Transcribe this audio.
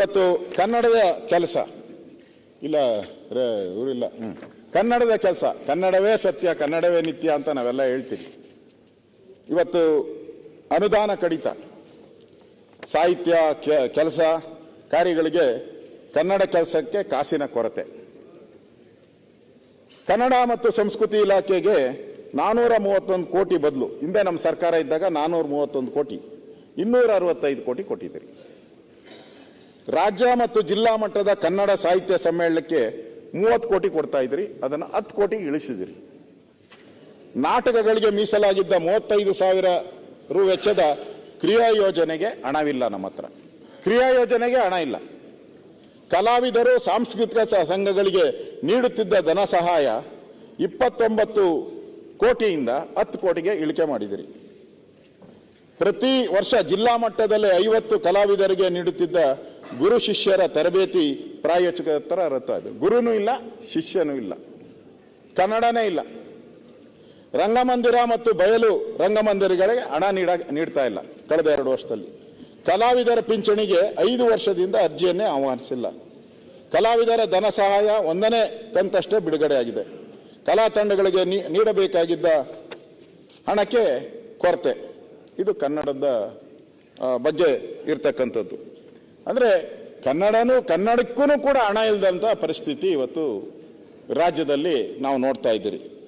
ಇವತ್ತು ಕನ್ನಡದ ಕೆಲಸ. ಇಲ್ಲ, ರೇ ಇವರಿಲ್ಲ ಹ್ಮ್. ಕನ್ನಡದ ಕೆಲಸ. ಕನ್ನಡವೇ ಸತ್ಯ, ಕನ್ನಡವೇ ನಿತ್ಯ ಅಂತ ನಾವೆಲ್ಲ ಹೇಳ್ತೀವಿ. ಇವತ್ತು ಅನುದಾನ ಕಡಿತ. ಸಾಹಿತ್ಯ ಕೆಲಸ, ಕಾರ್ಯಗಳಿಗೆ ಕನ್ನಡ ಕೆಲಸಕ್ಕೆ ಕಾಸಿನ ಕೊರತೆ. ಕನ್ನಡ ಮತ್ತು ಸಂಸ್ಕೃತಿ ಇಲಾಖೆಗೆ ನಾನೂರ ಮೂವತ್ತೊಂದು ಕೋಟಿ ಬದಲು. ಹಿಂದೆ ನಮ್ಮ ಸರ್ಕಾರ ಇದ್ದಾಗ ನಾನೂರ ಮೂವತ್ತೊಂದು ಕೋಟಿ. ಇನ್ನೂರ ಅರವತ್ತೈದು ಕೋಟಿ ಕೊಟ್ಟಿದ್ದೀರಿ. ರಾಜ್ಯ ಮತ್ತು ಜಿಲ್ಲಾ ಮಟ್ಟದ ಕನ್ನಡ ಸಾಹಿತ್ಯ ಸಮ್ಮೇಳನಕ್ಕೆ ಮೂವತ್ತು ಕೋಟಿ ಕೊಡ್ತಾ ಇದ್ರಿ, ಅದನ್ನು ಹತ್ತು ಕೋಟಿ ಇಳಿಸಿದಿರಿ. ನಾಟಕಗಳಿಗೆ ಮೀಸಲಾಗಿದ್ದ ಮೂವತ್ತೈದು ಸಾವಿರ ರು ವೆಚ್ಚದ ಕ್ರಿಯಾ ಯೋಜನೆಗೆ ಹಣವಿಲ್ಲ ನಮ್ಮ ಹತ್ರ. ಕ್ರಿಯಾ ಯೋಜನೆಗೆ ಹಣ ಇಲ್ಲ. ಕಲಾವಿದರು ಸಾಂಸ್ಕೃತಿಕ ಸಂಘಗಳಿಗೆ ನೀಡುತ್ತಿದ್ದ ಧನ ಸಹಾಯ ಇಪ್ಪತ್ತೊಂಬತ್ತು ಕೋಟಿಯಿಂದ ಹತ್ತು ಕೋಟಿಗೆ ಇಳಿಕೆ ಮಾಡಿದಿರಿ. ಪ್ರತಿ ವರ್ಷ ಜಿಲ್ಲಾ ಮಟ್ಟದಲ್ಲಿ ಐವತ್ತು ಕಲಾವಿದರಿಗೆ ನೀಡುತ್ತಿದ್ದ ಗುರು ಶಿಷ್ಯರ ತರಬೇತಿ ಪ್ರಾಯೋಜಕರ ರದ್ದಾಯಿತು ಗುರುನೂ ಇಲ್ಲ, ಶಿಷ್ಯನೂ ಇಲ್ಲ. ಕನ್ನಡನೇ ಇಲ್ಲ. ರಂಗಮಂದಿರ ಮತ್ತು ಬಯಲು ರಂಗಮಂದಿರಗಳಿಗೆ ಹಣ ನೀಡ, ನೀಡ್ತಾ ಇಲ್ಲ ಕಳೆದ ಎರಡು ವರ್ಷದಲ್ಲಿ. ಕಲಾವಿದರ ಪಿಂಚಣಿಗೆ ಐದು ವರ್ಷದಿಂದ ಅರ್ಜಿಯನ್ನೇ ಆಹ್ವಾನಿಸಿಲ್ಲ. ಕಲಾವಿದರ ಧನ ಸಹಾಯ ಒಂದನೇ ಕಂತಷ್ಟೇ ಬಿಡುಗಡೆಯಾಗಿದೆ. ಕಲಾ ತಂಡಗಳಿಗೆ ನೀಡಬೇಕಾಗಿದ್ದ ಹಣಕ್ಕೆ ಕೊರತೆ. ಇದು ಕನ್ನಡದ ಬಗ್ಗೆ ಇರ್ತಕ್ಕಂಥದ್ದು. ಅಂದರೆ ಕನ್ನಡನೂ ಕನ್ನಡಕ್ಕೂ ಕೂಡ ಹಣ ಇಲ್ಲದಂಥ ಪರಿಸ್ಥಿತಿ ಇವತ್ತು ರಾಜ್ಯದಲ್ಲಿ ನಾವು ನೋಡ್ತಾ ಇದ್ದೀರಿ.